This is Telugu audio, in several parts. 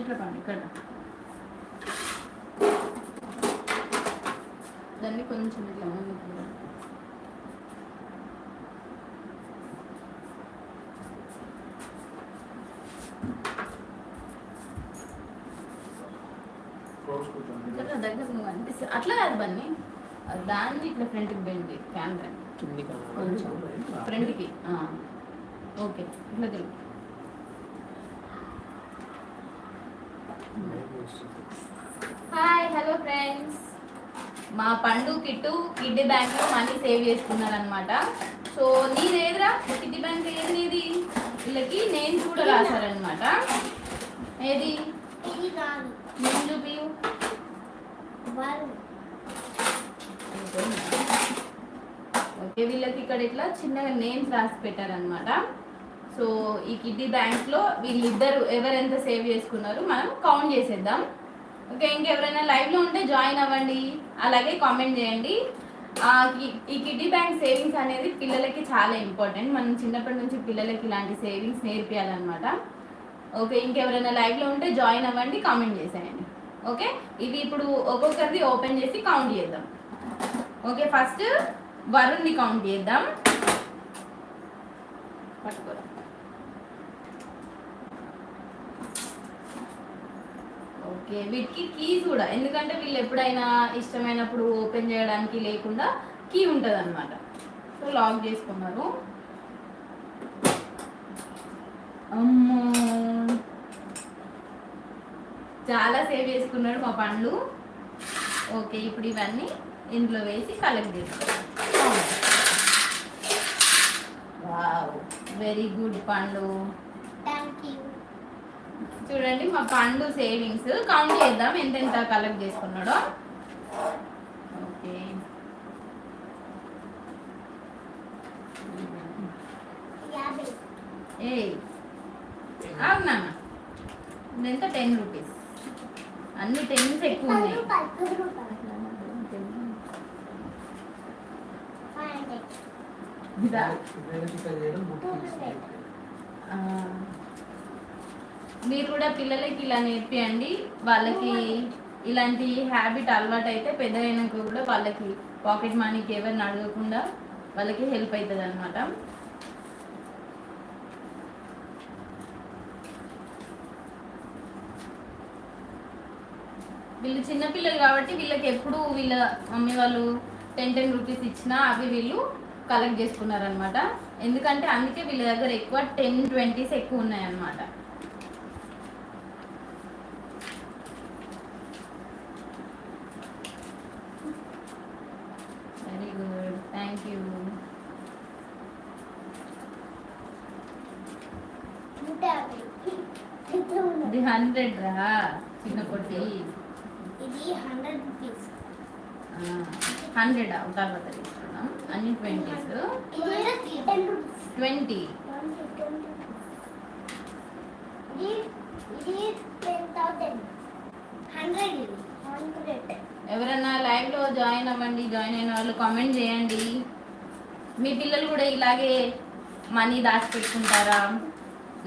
ఇట్లా పండి ఇక్కడ. దాన్ని కొంచెం ఇట్లా ముందుకు. ఇక్కడ దగ్గర నువ్వు అనిపిస్తుంది అట్లా కాదు బన్నీ. దాన్ని ఇట్లా ఫ్రంట్కి బెండి కెమెరా కొంచెం. ఫ్రంట్కి ఓకే ఇట్లా తిరుగు. హాయ్ హలో ఫ్రెండ్స్ మా పండు కిట్టు కిడ్డీ బ్యాంక్లో మనీ సేవ్ చేసుకున్నారనమాట సో నీదేదిరా కిడ్డీ బ్యాంక్ ఏది నీది? వీళ్ళకి నేను కూడా రాశారనమాట ఏది? ఇది నేను చూపి. ఓకే వీళ్ళకి ఇక్కడ ఇట్లా చిన్నగా నేమ్స్ రాసి పెట్టారనమాట సో ఈ కిడ్డీ బ్యాంక్లో వీళ్ళిద్దరు ఎవరెంత సేవ్ చేసుకున్నారు మనం కౌంట్ చేసేద్దాం. ఓకే ఇంకెవరైనా లైవ్లో ఉంటే జాయిన్ అవ్వండి. అలాగే కామెంట్ చేయండి. ఈ- కిడ్డీ బ్యాంక్ సేవింగ్స్ అనేది పిల్లలకి చాలా ఇంపార్టెంట్ మనం చిన్నప్పటి నుంచి పిల్లలకి ఇలాంటి సేవింగ్స్ నేర్పియాలన్నమాట. ఓకే ఇంకెవరైనా లైవ్లో ఉంటే జాయిన్ అవ్వండి కామెంట్ చేసేయండి. ఓకే ఇది ఇప్పుడు ఒక్కొక్కరిది ఓపెన్ చేసి కౌంట్ చేద్దాం. ఓకే ఫస్ట్ వరుణ్ని కౌంట్ చేద్దాం. పట్టుకోరా ఓకే వీటికి కీస్ కూడా. ఎందుకంటే వీళ్ళు ఎప్పుడైనా ఇష్టమైనప్పుడు ఓపెన్ చేయడానికి లేకుండా కీ ఉంటుంది అనమాట సో లాక్ చేసుకున్నారు. అమ్మో! చాలా సేవ్ చేసుకున్నాడు మా పండ్లు. ఓకే ఇప్పుడు ఇవన్నీ ఇందులో వేసి కలెక్ట్ చేసుకోవాలి వావ్! వెరీ గుడ్ పండ్లు. చూడండి మా పండు సేవింగ్స్. కౌంట్ చేద్దాం ఎంతెంత కలెక్ట్ చేసుకున్నాడో. ఓకే ఏ అవునా ఎంత టెన్ రూపీస్ అన్ని టెన్స్ ఎక్కువ ఉన్నాయి. ఇదా? మీరు కూడా పిల్లలకి ఇలా నేర్పియండి. వాళ్ళకి ఇలాంటి హ్యాబిట్ అలవాటు అయితే పెద్ద అయినాక కూడా వాళ్ళకి పాకెట్ మనీకి ఎవరిని అడగకుండా వాళ్ళకి హెల్ప్ అవుతుంది అనమాట వీళ్ళు చిన్నపిల్లలు కాబట్టి వీళ్ళకి ఎప్పుడు వీళ్ళ మమ్మీ వాళ్ళు టెన్ టెన్ రూపీస్ ఇచ్చినా అవి వీళ్ళు కలెక్ట్ చేసుకున్నారనమాట ఎందుకంటే అందుకే వీళ్ళ దగ్గర ఎక్కువ టెన్ ట్వంటీస్ ఎక్కువ ఉన్నాయన్నమాట వెరీ గుడ్ థ్యాంక్ యూ నూట యాభై ఎంత ఉన్నది ఇది హండ్రెడ్ రా చిన్న పొట్టి ఇది హండ్రెడ్ రూపీస్. హండ్రెడ్ తర్వాత తీసుకున్నాం అన్ని ట్వంటీస్. ట్వంటీ. ఎవరన్నా లైవ్లో జాయిన్ అవ్వండి జాయిన్ అయిన వాళ్ళు కామెంట్ చేయండి. మీ పిల్లలు కూడా ఇలాగే మనీ దాచిపెట్టుకుంటారా?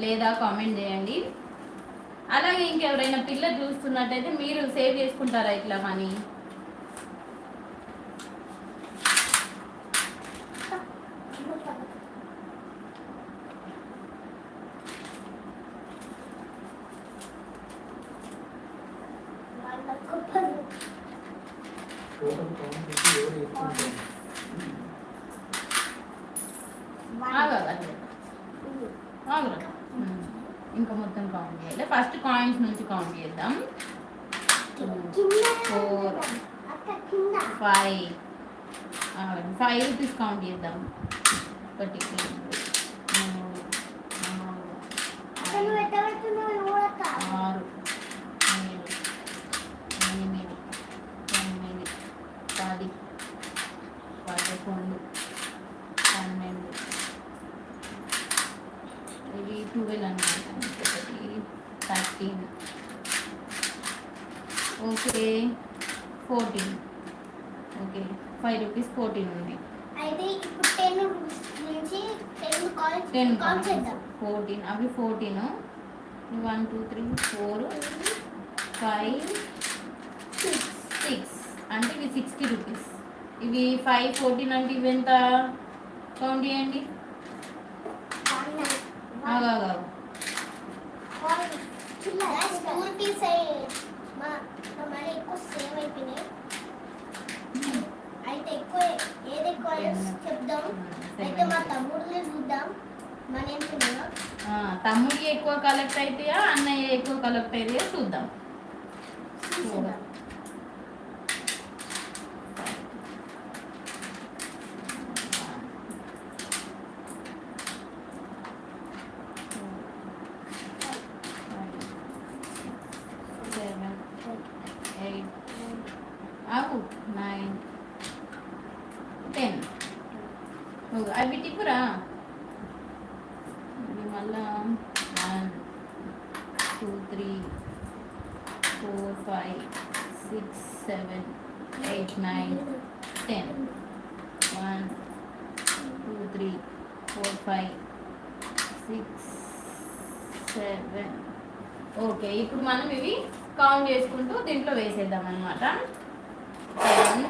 లేదా కామెంట్ చేయండి. అలాగే ఇంకెవరైనా పిల్లలు చూస్తున్నట్టయితే మీరు సేవ్ చేసుకుంటారా ఇట్లా మనీ వాళ్ళకు పది ఆగాలి అట్లే. ఆగురా. ఉమ్. ఇంకా మొత్తం కౌంట్ చేయాలి ఫస్ట్ కాయిన్స్ నుంచి కౌంట్ చేద్దాం ఫోర్ అక్క కింద ఫైవ్ ఫైవ్ రూపీస్ కౌంట్ చేద్దాం రెండు మూడు ఆరు ఏడు ఎనిమిది తొమ్మిది పది పదకొండు పన్నెండు. ఇది ట్వెల్వ్ అనమాట ఒకటి thirteen. Okay fourteen. Okay five rupees fourteen ఉంది. అయితే టెన్ ఫోర్టీన్ అవి fourteen one two three four five six అంటే ఇవి సిక్స్టీ రూపీస్ ఇవి ఫైవ్ ఫోర్టీన్ అంటే ఇవి ఎంత? కౌంట్ చేయండి. ఆగు. స్కూల్ ఎక్కువ సేవ్ అయిపోయినాయి. అయితే ఎక్కువ ఏది ఎక్కువ చెప్దాం? ఆ, తమ్ముడికి ఎక్కువ కలెక్ట్ అవుతాయా అన్నయ్య ఎక్కువ కలెక్ట్ అవుతాయా చూద్దాం చూద్దాం సెవెన్ ఎయిట్ ఆగు నైన్ టెన్ అవి టిప్పురా ఇది మళ్ళా one two three four five six seven eight nine ten one two three four five six seven okay ఇప్పుడు మనం ఇవి కౌంట్ చేసుకుంటూ దీంట్లో వేసేద్దాం అనమాట ten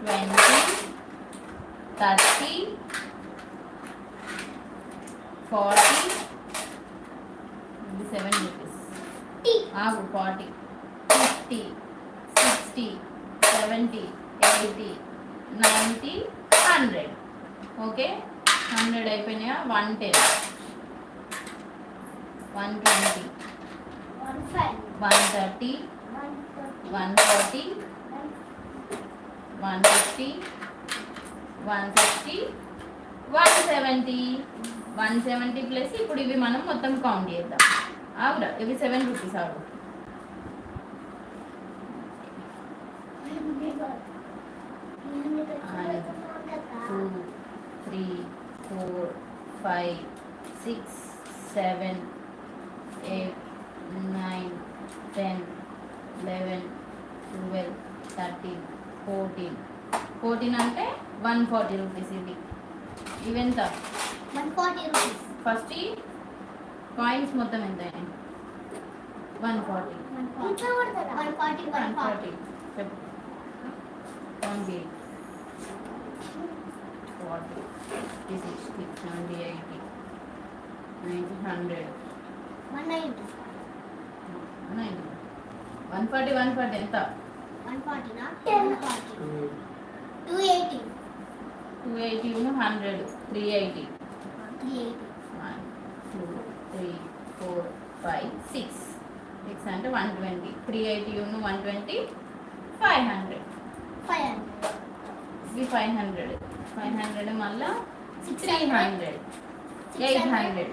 twenty thirty forty seven rupees forty fifty sixty seventy eighty ninety hundred okay hundred అయిపోయినాయా? One ten one twenty one thirty one one forty one fifty one sixty one seventy one seventy plus ఇప్పుడు ఇవి మనం మొత్తం కౌంట్ చేద్దాం. ఆవురా ఇవి సెవెన్ రూపీస్ అవుతుంది two three four five six seven eight nine ten eleven twelve thirteen fourteen fourteen అంటే వన్ ఫార్టీ రూపీస్ ఇది. ఇవెంత? వన్ ఫార్టీ రూపీస్ ఫస్ట్ ఈ కాయిన్స్ మొత్తం ఎంత one forty one forty one forty చెప్పు. Forty fifty sixty seventy eighty ninety hundred one ninety one forty one forty ఎంత one ఫార్టీనా ten forty two eighty two eighty hundred three eighty three eighty one two three four five six six అంటే one twenty three eighty one twenty five hundred five hundred ఇది ఫైవ్ హండ్రెడ్ ఫైవ్ హండ్రెడ్ మళ్ళా six eight hundred. Eight hundred.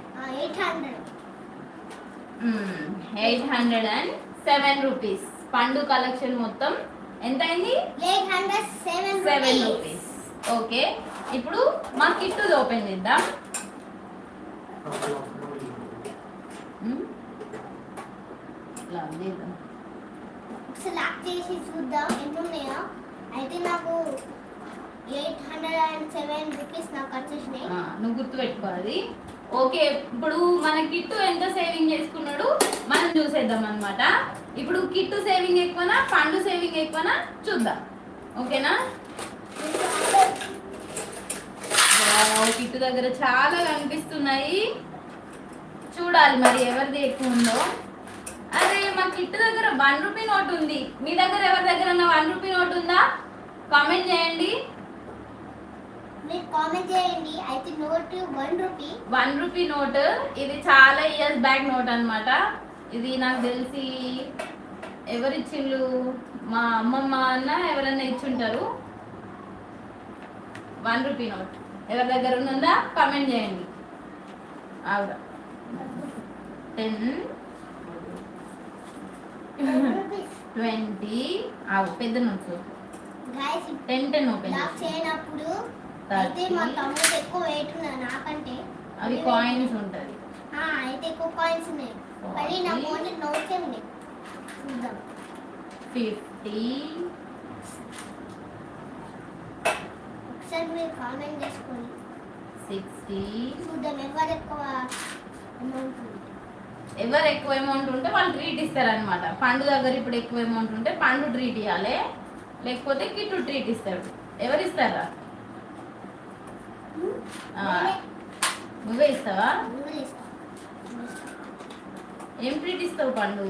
Eight hundred and seven rupees. Pandu collection మొత్తం ఎంత అయింది eight hundred seven seven rupees. Okay. ఇప్పుడు మా కిట్టు ఓపెన్ చేద్దాం. చేద్దాం ఒకసారి లాక్ చేసి చూద్దాం. ఎన్ని ఉన్నాయో అయితే నాకు eight hundred and seven rupees నాకు వచ్చేసినాయి. నువ్వు గుర్తు పెట్టుకోవాలి ఓకే ఇప్పుడు మన కిట్టు ఎంత సేవింగ్ చేసుకున్నాడు మనం చూసేద్దాం అనమాట ఇప్పుడు కిట్టు సేవింగ్ ఎక్కువనా పండు సేవింగ్ ఎక్కువనా చూద్దాం. ఓకేనా? కిట్టు దగ్గర చాలా కనిపిస్తున్నాయి. చూడాలి మరి ఎవరిది ఎక్కువ ఉందో. అరే మా కిట్టు దగ్గర వన్ రూపీ నోట్ ఉంది. మీ దగ్గర ఎవరి దగ్గర వన్ రూపీ నోట్ ఉందా? కామెంట్ చేయండి. మీరు కామెంట్ చేయండి. అయితే note one rupee one rupee note. ఇది చాలా ఇయర్స్ బ్యాక్ నోట్ అన్నమాట. ఇది నాకు తెలిసి ఎవరిచ్చిండ్రు మా అమ్మమ్మ అన్న ఎవరన్నా ఇచ్చుంటారు? One rupee note. ఎవరి దగ్గర ఉందా కామెంట్ చేయండి. టెన్ ట్వంటీ పెద్ద నోట్స్ టెన్ టెన్ ఓపెన్ చేయనప్పుడు అయితే మా తమ్ముడు ఎక్కువ వెయిట్ ఉన్నది నాకంటే. అవి కాయిన్స్ ఉంటుంది అయితే ఎక్కువ కాయిన్స్ ఉన్నాయి. కానీ నా ఓన్లీ నోట్సే ఉన్నాయి చూద్దాం. ఫిఫ్టీ ఒకసారి మీరు కామెంట్ చేసుకోండి. సిక్స్టీ చూద్దాం ఎవరు ఎక్కువ అమౌంట్ ఎవరు ఎక్కువ అమౌంట్ ఉంటే వాళ్ళు ట్రీట్ ఇస్తారనమాట పండు దగ్గర ఇప్పుడు ఎక్కువ అమౌంట్ ఉంటే పండు ట్రీట్ ఇవ్వాలి లేకపోతే కిట్టు ట్రీట్ ఇస్తాడు ఎవరు ఇస్తారా? నువ్వే ఇస్తావా? ఏం ట్రీట్ ఇస్తావు పండు?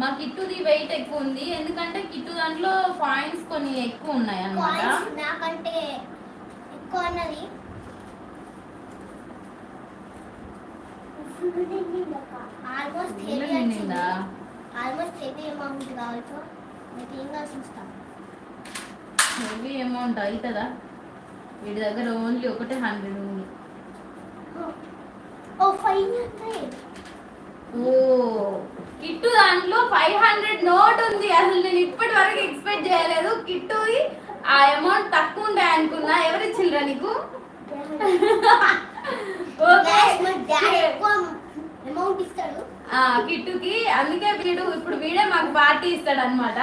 మా కిట్టుది వెయిట్ ఎక్కువ ఉంది. ఎందుకంటే కిట్టు దాంట్లో పాయింట్స్ కొన్ని ఎక్కువ ఉన్నాయి అన్నమాట నాకంటే ఎక్కువ అన్నది ఆల్మోస్ట్ నిండిందా ఆల్మోస్ట్ హెవీ అమౌంట్ కావచ్చు మీకు ఏం కావాల్సి హెవీ అమౌంట్ అవుతుందా? వీడి దగ్గర ఓన్లీ ఒకటే హండ్రెడ్ ఉంది. ఓ ఫైవ్ హండ్రెడ్ ఓ కిట్టు దాంట్లో ఫైవ్ హండ్రెడ్ నోట్ ఉంది. అసలు నేను ఇప్పటి వరకు ఎక్స్పెక్ట్ చేయలేదు. కిట్టుది ఆ అమౌంట్ తక్కువ ఉంటాయి అనుకున్నా. ఎవరు ఇచ్చిండ్రా నీకు? ఓకే అమౌంట్ ఇస్తాడు. కిట్టుకి. అందుకే వీడు ఇప్పుడు వీడే మాకు పార్టీ ఇస్తాడు అనమాట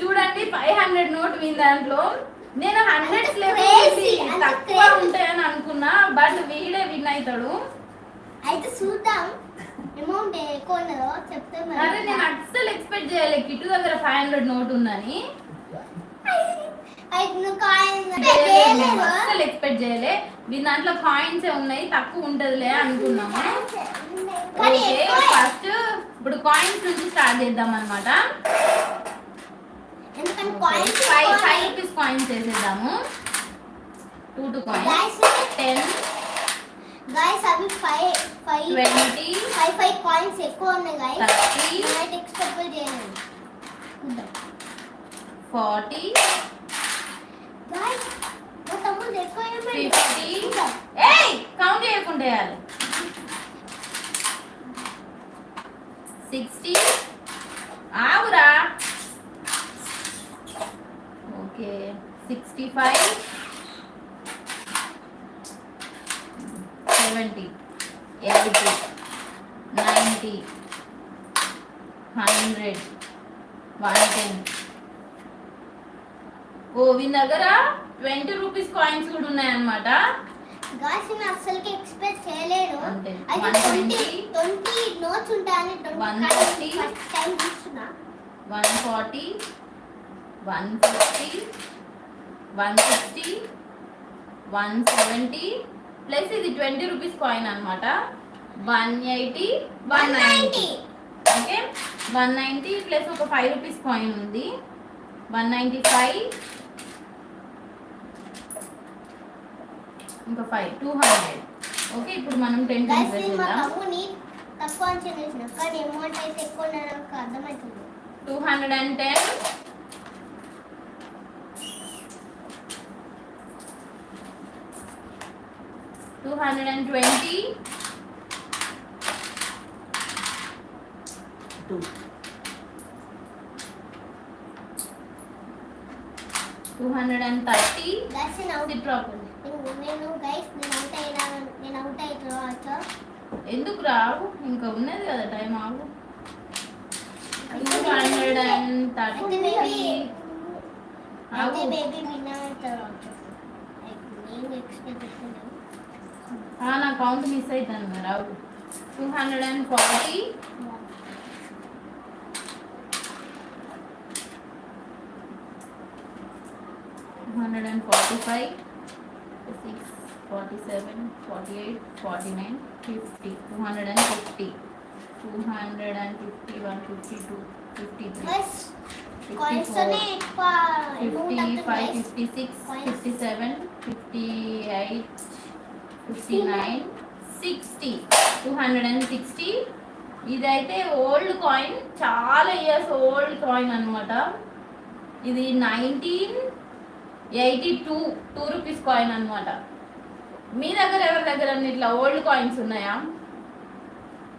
చూడండి ఫైవ్ హండ్రెడ్ నోట్ మీ దాంట్లో. నేను అంత తక్కువ. ఉంటాయని అనుకున్నా బట్ వీడే విన్ అవుతాడు. అయితే చూద్దాం. అమౌంట్ ఎక్కువ ఉన్నదో చెప్తే మరి. అరే నేను అస్సలు ఎక్స్పెక్ట్ చేయలేదు కిట్టు దగ్గర ఫైవ్ హండ్రెడ్ నోట్ ఉందని. అస్సలు ఎక్స్పెక్ట్ చేయలే. మీ దాంట్లో కాయిన్స్ ఉన్నాయి తక్కువ ఉంటదిలే అనుకున్నాము. కానీ ఓకే ఫస్ట్ ఇప్పుడు కాయిన్స్ నుంచి స్టార్ట్ చేద్దాం అనమాట five five rupees coins వేసేద్దాము two two coins ten guys అవి five five twenty five five coins ఎక్కువ ఉన్నాయి గైస్ థర్టీ ఎక్స్పెక్ట్ చూద్దాం ఫార్టీ గైస్ మా తమ్ముడు ఎక్కువ ఏమైంది? ఫిఫ్టీ చూద్దాం. ఏయ్ కౌంట్ చేయకుండా వేయాలి. సిక్స్టీ ఆగురా. Okay. Sixty five seventy eighty ninety hundred one ten ఓ వీని దగ్గర ట్వంటీ రూపీస్ కాయిన్స్ కూడా ఉన్నాయన్నమాట. అస్సలకి చేయలేను అయితే 120, ట్వంటీ ట్వంటీ. నోట్స్ ఉంటాయని 150, ఫస్ట్ టైం చూస్తున్నా. One forty one fifty one sixty one seventy plus ఇది ట్వంటీ రూపీస్ కాయిన్ అనమాట one eighty one ninety okay? One ninety plus ఒక ఫైవ్ రూపీస్ కాయిన్ ఉంది. వన్ నైంటీ ఫైవ్ ఇంకా ఫైవ్ టూ హండ్రెడ్ ఓకే ఇప్పుడు మనం ten two hundred and ten two hundred and twenty two hundred and thirty sit proper నేను గైస్ నేను అవుట్ అయినా నేను అవుట్ అయిపోవచ్చు ఎందుకు రావు ఇంకా ఉన్నది కదా టైం ఆగు. హండ్రెడ్ అండ్ థర్టీ అయితే బేబీ నేను ఎక్స్పెక్ట్ నా కౌంట్ మిస్ అవుతాను మరి ఆగు. Two hundred and forty hundred and forty five six forty seven forty eight forty nine fifty two hundred and fifty two hundred and fifty one fifty two fifty three fifty five fifty six. Fifty seven fifty eight fifty nine sixty two hundred and sixty ఇదైతే ఓల్డ్ కాయిన్ చాలా ఇయర్స్ ఓల్డ్ కాయిన్ అనమాట ఇది nineteen eighty two two rupees coin అనమాట మీ దగ్గర ఎవరి దగ్గర ఇట్లా ఓల్డ్ కాయిన్స్ ఉన్నాయా?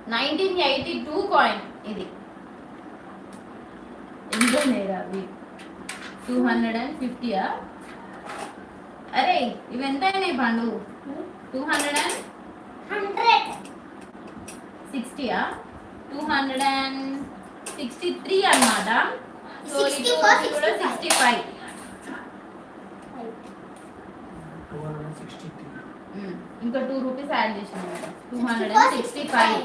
నైన్టీన్ ఎయిటీ టూ కాయిన్ ఇది. ఎంత లేదా అవి? టూ హండ్రెడ్ అండ్ ఫిఫ్టీయా అరే ఇవి ఎంత అయినాయి Pandu? Two hundred and hundred సిక్స్టీయా two hundred and sixty three అనమాట సో 64, కూడా 65. Sixty five two hundred sixty three um, ఇంకా టూ రూపీస్ యాడ్ చేసినాం two hundred and sixty five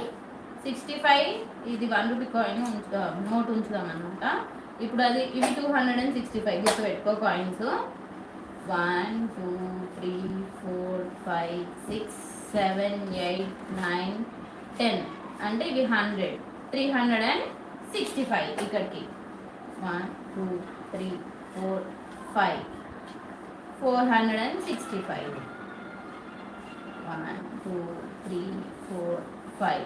sixty five ఇది వన్ రూపీ కాయిన్ ఉంచుదాం నోట్ ఉంచుదాం అనమాట ఇప్పుడు అది ఇవి two hundred and sixty five గుర్తు పెట్టుకో coins one two three four five six seven eight nine ten అంటే ఇవి hundred three hundred and sixty five ఇక్కడికి. One two three four five four hundred and sixty five one two three four five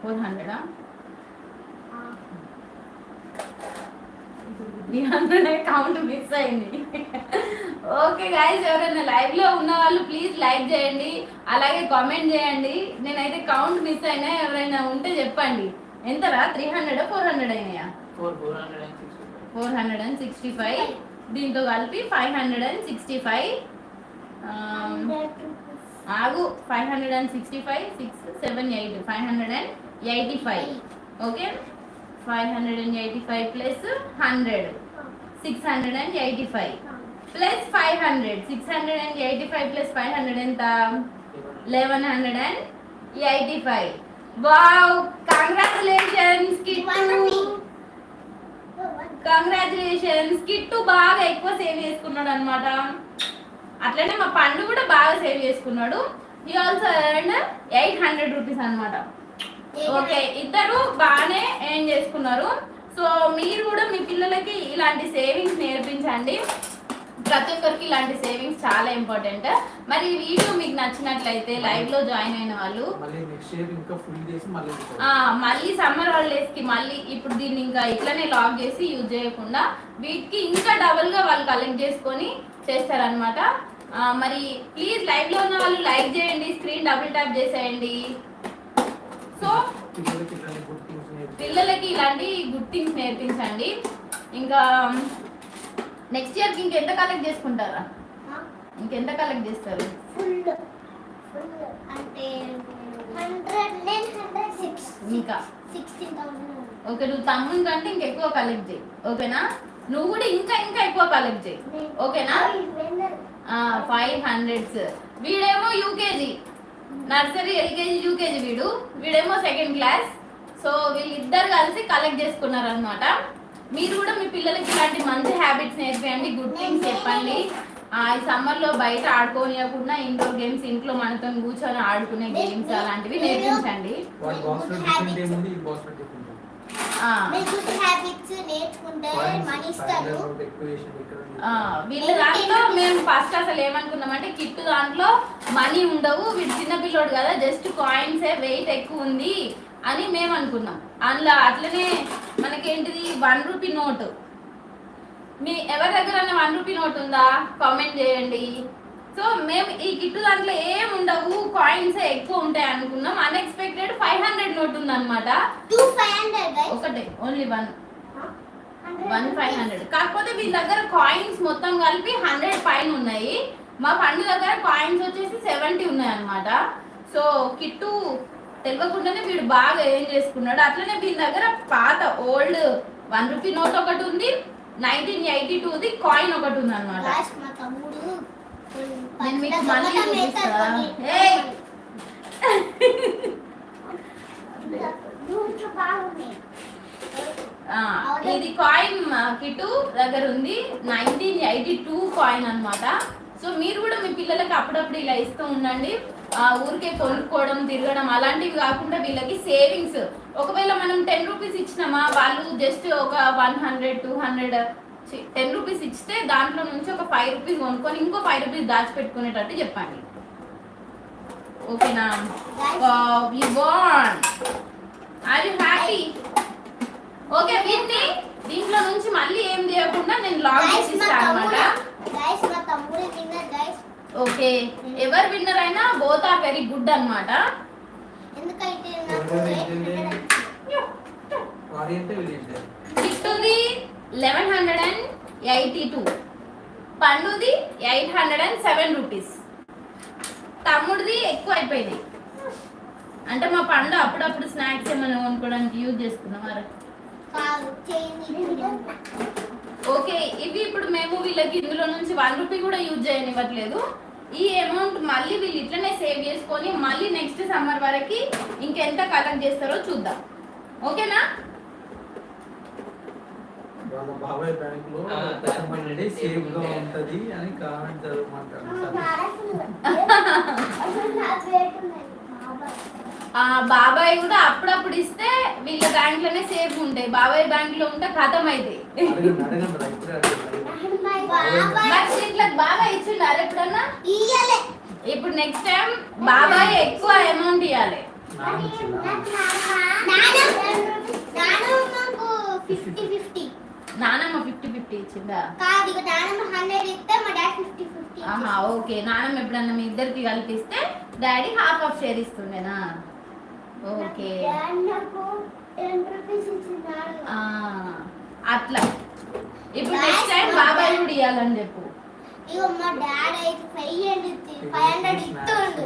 four హండ్రెడా three hundred count miss అయింది ఓకే గాయస్ ఎవరైనా లైవ్లో ఉన్న వాళ్ళు ప్లీజ్ లైక్ చేయండి అలాగే కామెంట్ చేయండి నేనైతే కౌంట్ మిస్ అయినా ఎవరైనా ఉంటే చెప్పండి ఎంతరా త్రీ హండ్రెడ్ ఫోర్ హండ్రెడ్ అయినాయా four hundred and sixty five దీంతో కలిపి five hundred and sixty five ఆగు. Five hundred and sixty five six seven eight five hundred and eighty five okay? Five hundred and eighty five plus hundred six hundred and eighty five plus five hundred six hundred and eighty five plus five hundred ఎంత? Eleven hundred and eighty five wow congratulations Kittu congratulations Kittu బాగా ఎక్కువ సేవ్ చేసుకున్నాడు అనమాట అట్లనే మా పండు కూడా బాగా సేవ్ చేసుకున్నాడు. ఈ also earn eight hundred rupees అనమాట ఓకే ఇద్దరు బాగానే ఏం చేసుకున్నారు. సో మీరు కూడా మీ పిల్లలకి ఇలాంటి సేవింగ్స్ నేర్పించండి. ప్రతి ఒక్కరికి ఇలాంటి సేవింగ్స్ చాలా ఇంపార్టెంట్ మరి ఈ వీడియో మీకు నచ్చినట్లయితే లైవ్లో జాయిన్ అయిన వాళ్ళు. మళ్ళీ సమ్మర్ హాలిడేస్కి మళ్ళీ ఇప్పుడు దీన్ని ఇంకా ఇట్లనే లాక్ చేసి యూజ్ చేయకుండా వీటికి ఇంకా డబుల్గా వాళ్ళు కలెక్ట్ చేసుకొని చేస్తారనమాట మరి ప్లీజ్ లైవ్లో ఉన్న వాళ్ళు లైక్ చేయండి స్క్రీన్ డబుల్ ట్యాప్ చేసేయండి. సో పిల్లలకి ఇలాంటి గుడ్ థింగ్స్ నేర్పించండి. ఇంకా నెక్స్ట్ ఇయర్కి ఇంకెంత కలెక్ట్ చేసుకుంటారా? ఇంకెంత కలెక్ట్ చేస్తారు? ఇంకా? ఓకే నువ్వు తమ్ముని కంటే ఇంకెక్కువ కలెక్ట్ చేయి. ఓకేనా? నువ్వు కూడా ఇంకా ఇంకా ఎక్కువ కలెక్ట్ చేయి. ఓకేనా? ఫైవ్ హండ్రెడ్స్ వీడేమో యూకేజీ నర్సరీ ఎల్కేజీ యూకేజీ వీడు. వీడేమో సెకండ్ క్లాస్ సో వీళ్ళిద్దరు కలిసి కలెక్ట్ చేసుకున్నారు అనమాట మీరు కూడా మీ పిల్లలకి ఇలాంటి మంచి హ్యాబిట్స్ నేర్పియండి గుడ్ థింగ్స్ చెప్పండి. ఆ, ఈ సమ్మర్లో బయట ఆడుకోనియకుండా ఇండోర్ గేమ్స్ ఇంట్లో మనతో కూర్చొని ఆడుకునే గేమ్స్ అలాంటివి నేర్పించండి. గుడ్ హ్యాబిట్స్ నేర్చుకుంటే మనీ ఇస్తారు. వీళ్ళ దాంట్లో మేము ఫస్ట్ అసలు ఏమనుకున్నామంటే కిట్టు దాంట్లో మనీ ఉండవు వీడు చిన్న పిల్లోడు కదా జస్ట్ కాయిన్సే వెయిట్ ఎక్కువ ఉంది అని మేము అనుకున్నాం అందులో అట్లనే మనకేంటిది? వన్ రూపీ నోట్ మీ ఎవరి దగ్గర వన్ రూపీ నోట్ ఉందా? కామెంట్ చేయండి. సో మేము ఈ కిట్టు దాంట్లో ఏం ఉండవు కాయిన్స్ ఎక్కువ ఉంటాయి అనుకున్నాం. అన్ఎక్స్పెక్టెడ్ ఫైవ్ హండ్రెడ్ నోట్ ఉందన్నమాట. ఒకటే only one one five hundred కాకపోతే వీళ్ళ దగ్గర కాయిన్స్ మొత్తం కలిపి హండ్రెడ్ పైన ఉన్నాయి. మా పండు దగ్గర కాయిన్స్ వచ్చేసి సెవెంటీ ఉన్నాయి అనమాట సో కిట్టు తెలియకుండానే వీడు బాగా ఏం చేసుకున్నాడు. అట్లనే వీళ్ళ దగ్గర పాత ఓల్డ్ వన్ రూపీ నోట్ ఒకటి ఉంది నైన్టీన్ ఎయిటీ టూది కాయిన్ ఒకటి ఉంది అనమాట నేను మీకు మళ్ళీ చూపిస్తా. ఇది కాయిన్ కిటు దగ్గర ఉంది. నైన్టీన్ ఎయిటీ టూ కాయిన్ అన్నమాట. సో మీరు కూడా మీ పిల్లలకి అప్పుడప్పుడు ఇలా ఇస్తూ ఉండండి. ఆ, ఊరికే కొనుక్కోవడం తిరగడం అలాంటివి కాకుండా వీళ్ళకి సేవింగ్స్. ఒకవేళ మనం టెన్ రూపీస్ ఇచ్చినామా వాళ్ళు జస్ట్ ఒక one hundred two hundred ten rupees ఇస్తే దాంట్లో నుంచి ఒక ఫైవ్ రూపీస్ కొనుక్కొని ఇంకో ఫైవ్ రూపీస్ దాచిపెట్టుకునేటట్టు చెప్పండి. ఓకేనా? You want are you happy okay వీటిని దీంట్లో నుంచి మళ్ళీ ఏం చేయకుండా నేను లాగ్ అనమాట ఓకే ఎవరు విన్నర్ అయినా బోత్ ఆర్ వెరీ గుడ్ అన్నమాట. ఎందుకంటే eleven hundred and eighty two. పండుది eight hundred and seven rupees. తమ్ముడిది ఎక్కువ అయిపోయింది అంటే మా పండు అప్పుడప్పుడు స్నాక్స్ ఏమైనా కొనుక్కోవడానికి యూజ్ చేసుకున్నాం ఓకే ఇవి ఇప్పుడు మేము వీళ్ళకి ఇందులో నుంచి వన్ రూపీ కూడా యూజ్ చేయనివ్వట్లేదు. ఈ అమౌంట్ మళ్ళీ వీళ్ళు ఇట్లనే సేవ్ చేసుకొని మళ్ళీ నెక్స్ట్ సమ్మర్ వరకు ఇంకెంత కలెక్ట్ చేస్తారో చూద్దాం. ఓకేనా? వాళ్ళ బాబాయ్ బ్యాంక్లో సేఫ్గా ఉంటది అని కామెంట్. ఆ బాబాయ్ కూడా అప్పుడప్పుడు ఇస్తే వీళ్ళ బ్యాంక్లోనే సేఫ్ ఉంటాయి బాబాయ్ బ్యాంక్లో ఉంటే ఖతం అయితే బాబాయ్ మరి ఇట్లా బాబాయ్ ఇచ్చిండారు ఎప్పుడన్నా ఇయ్యలే ఇప్పుడు నెక్స్ట్ టైం బాబాయ్ ఎక్కువ అమౌంట్ ఇవ్వాలి ఫిఫ్టీ ఫిఫ్టీ నానమ్మ ఫిఫ్టీ ఫిఫ్టీ ఇచ్చిందా? కాదు ఇక నానమ్మ హండ్రెడ్ ఇస్తే మా డాడీ ఫిఫ్టీ ఫిఫ్టీ ఆహా ఓకే. నానమ్మ ఎప్పుడన్నా మీ ఇద్దరికి కల్పిస్తే డాడీ హాఫ్ ఆఫ్ షేర్ ఇస్తుండేనా? ఓకే. అట్లా. ఇప్పుడు నెక్స్ట్ టైం బాబాయ్ కూడా ఇవ్వాలని చెప్పు. ఇగో మా డాడీ అయితే ఫైవ్ హండ్రెడ్ ఫైవ్ హండ్రెడ్ ఇస్తుండు.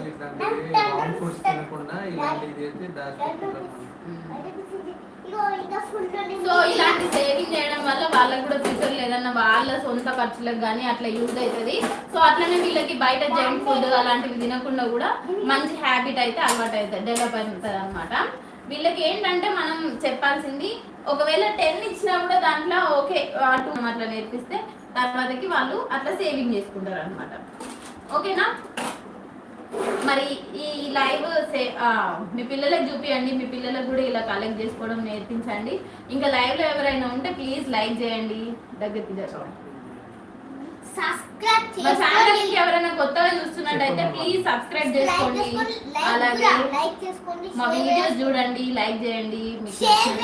సో ఇలాంటి సేవింగ్ చేయడం వల్ల వాళ్ళకి కూడా ఫ్యూచర్ లేదన్న వాళ్ళ సొంత ఖర్చులకు కానీ అట్లా యూజ్ అవుతుంది సో అట్లనే వీళ్ళకి బయట జంక్ ఫుడ్ అలాంటివి తినకుండా కూడా మంచి హ్యాబిట్ అయితే అలవాటు అవుతుంది డెవలప్ అవుతుంది అనమాట వీళ్ళకి ఏంటంటే మనం చెప్పాల్సింది ఒకవేళ టెన్ ఇచ్చినా కూడా దాంట్లో ఓకే అటు అట్లా నేర్పిస్తే తర్వాతకి వాళ్ళు అట్లా సేవింగ్ చేసుకుంటారు అనమాట ఓకేనా? మరి ఈ లైవ్ మీ పిల్లలకు చూపియండి మీ పిల్లలకు కూడా ఇలా కలెక్ట్ చేసుకోవడం నేర్పించండి. ఇంకా లైవ్లో ఎవరైనా ఉంటే ప్లీజ్ లైక్ చేయండి. దగ్గరికి మా ఛానల్ చేసుకోండి. ఎవరైనా కొత్తగా చూస్తున్నట్టయితే ప్లీజ్ సబ్స్క్రైబ్ చేసుకోండి. అలాగే లైక్ చేసుకోండి. మా వీడియోస్ చూడండి లైక్ చేయండి షేర్.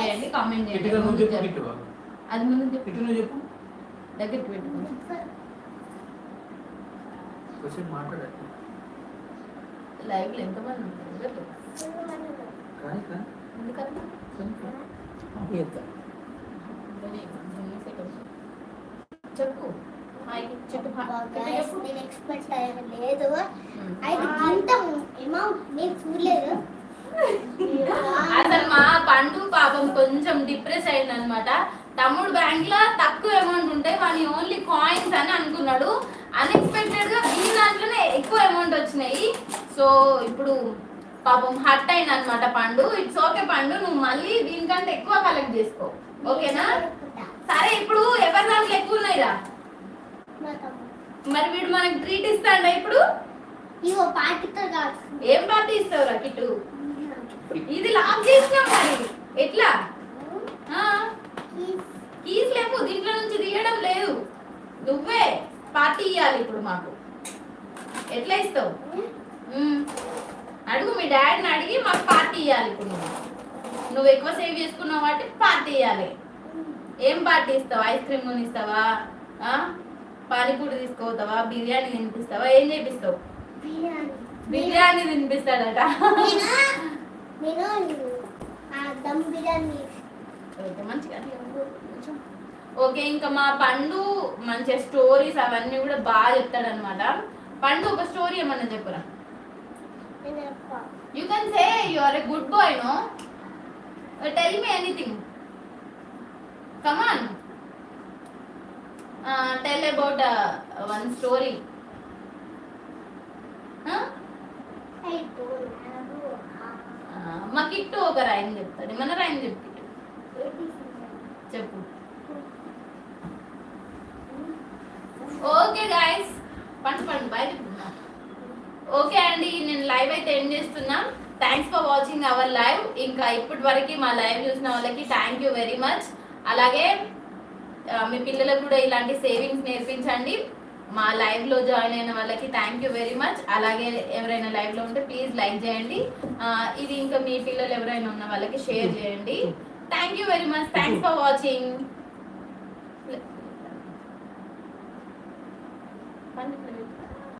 చేయండి కామెంట్ చేయండి. అది ముందు చెప్పు. దగ్గరికి పెట్టుకోండి. ఎంతమంది ఉంటారు? చెప్పు. నేను ఎక్స్పెక్ట్ లేదు. అయితే అమౌంట్ నేను చూడలేదు. అసలు మా పండు పాపం కొంచెం డిప్రెస్ అయింది అనమాట తమ్ముడు బ్యాంక్లో తక్కువ అమౌంట్ ఉంటాయి వాని ఓన్లీ కాయిన్స్ అని అనుకున్నాడు. అన్ఎక్స్పెక్టెడ్గా ఈ దాంట్లోనే ఎక్కువ అమౌంట్ వచ్చినాయి. సో ఇప్పుడు పాపం హట్ అయింది అనమాట పండు. ఇట్స్ ఓకే పండు నువ్వు మళ్ళీ దీనికంటే ఎక్కువ కలెక్ట్ చేసుకో. ఓకేనా? సరే ఇప్పుడు ఎవరి దాంట్లో ఎక్కువ ఉన్నాయిరా. మరి వీడు మనకి ట్రీట్ ఇస్తాడా ఇప్పుడు? ఏం పార్టీ ఇస్తావురా కిట్టు? ఇది లాక్ చేసినాం మరి. ఎట్లా? కీస్. లేవు దీంట్లో నుంచి తీయడం లేదు. నువ్వే పార్టీ ఇవ్వాలి ఇప్పుడు మాకు. ఎట్లా ఇస్తావు. అడుగు మీ డాడీని అడిగి మాకు పార్టీ ఇవ్వాలి ఇప్పుడు నువ్వు. నువ్వు ఎక్కువ సేవ్ చేసుకున్నావు కాబట్టి పార్టీ ఇవ్వాలి ఏం పార్టీ ఇస్తావు? ఐస్ క్రీమ్ కొనిస్తావా? పానీపూరి తీసుకోతావా బిర్యానీ తినిపిస్తావా? ఏం చేపిస్తావు? బిర్యానీ తినిపిస్తాడట. ఓకే, మంచిగా ఓకే ఇంకా మా పండు మంచి స్టోరీస్ అవన్నీ కూడా బాగా చెప్తాడనమాట పండు ఒక స్టోరీ ఏమన్నా చెప్పురా? నేను ఎక్కువ you can say you are a good boy no tell me anything come on tell about one story I don't have మా కిట్టు ఒక రైన్ చెప్తాడు. చెప్పు కిట్టు a చెప్పు. Okay guys Pandu Pandu bye చెప్తున్నా ఓకే అండి నేను లైవ్ అయితే ఎండ్ చేస్తున్నా. Thanks for watching our live ఇంకా ఇప్పటి వరకు మా లైవ్ చూసిన వాళ్ళకి థ్యాంక్ యూ వెరీ మచ్ అలాగే మీ పిల్లలకు కూడా ఇలాంటి సేవింగ్స్ నేర్పించండి. మా లైవ్లో జాయిన్ అయిన వాళ్ళకి థ్యాంక్ యూ వెరీ మచ్ అలాగే ఎవరైనా లైవ్లో ఉంటే ప్లీజ్ లైక్ చేయండి. ఇది ఇంకా మీ పిల్లలు ఎవరైనా ఉన్న వాళ్ళకి షేర్ చేయండి. Thank you very much thanks for watching